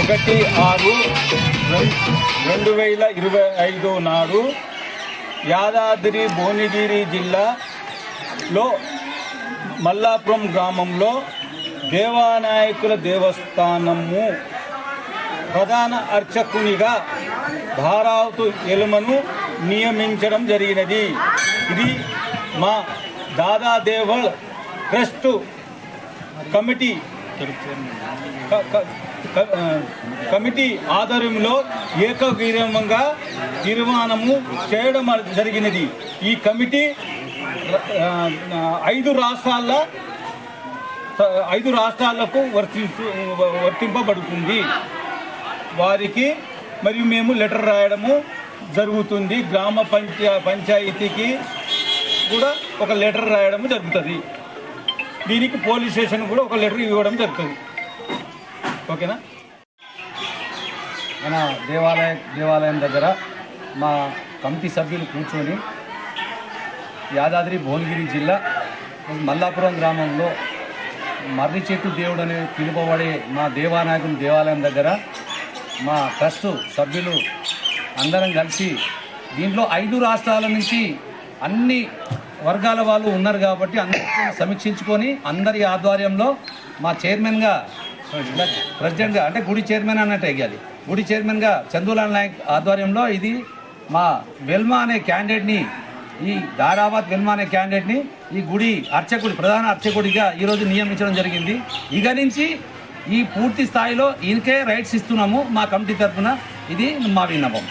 ఒకటి ఆరు రెండు వేల ఇరవై ఐదు నాడు యాదాద్రి భువనగిరి జిల్లాలో మల్లాపురం గ్రామంలో దేవానాయకుల దేవస్థానము ప్రధాన అర్చకునిగా ధారావతు ఎలుమను నియమించడం జరిగినది. ఇది మా దాదాదేవల్ ట్రస్ట్ కమిటీ కమిటీ ఆధ్వర్యంలో ఏకగ్రీవంగా తీర్మానము చేయడం జరిగినది. ఈ కమిటీ ఐదు రాష్ట్రాల ఐదు రాష్ట్రాలకు వర్తించు వర్తింపబడుతుంది. వారికి మరియు మేము లెటర్ రాయడము జరుగుతుంది. గ్రామ పంచా పంచాయతీకి కూడా ఒక లెటర్ రాయడము జరుగుతుంది. దీనికి పోలీస్ స్టేషన్ కూడా ఒక లెటర్ ఇవ్వడం జరుగుతుంది. ఓకేనా? మన దేవాలయ దేవాలయం దగ్గర మా కమిటీ సభ్యులు కూర్చొని యాదాద్రి భువనగిరి జిల్లా మల్లాపురం గ్రామంలో మర్రి చెట్టు దేవుడు అని పిలువబడే మా దేవానాయకుని దేవాలయం దగ్గర మా ట్రస్ట్ సభ్యులు అందరం కలిసి దీంట్లో ఐదు రాష్ట్రాల నుంచి అన్ని వర్గాల వాళ్ళు ఉన్నారు కాబట్టి అందరితో సమీక్షించుకొని అందరి ఆధ్వర్యంలో మా చైర్మన్గా ప్రెసిడెంట్గా అంటే గుడి చైర్మన్ అన్నట్టు ఎగాలి గుడి చైర్మన్గా చందులాల్ నాయక్ ఆధ్వర్యంలో ఇది మా వెల్మా అనే క్యాండిడేట్ని ఈ దారాబాద్ వెల్మా అనే క్యాండిడేట్ని ఈ గుడి అర్చకుడి ప్రధాన అర్చకుడిగా ఈరోజు నియమించడం జరిగింది. ఇక నుంచి ఈ పూర్తి స్థాయిలో ఈయనకే రైట్స్ ఇస్తున్నాము మా కమిటీ తరఫున. ఇది మా విన్నపం.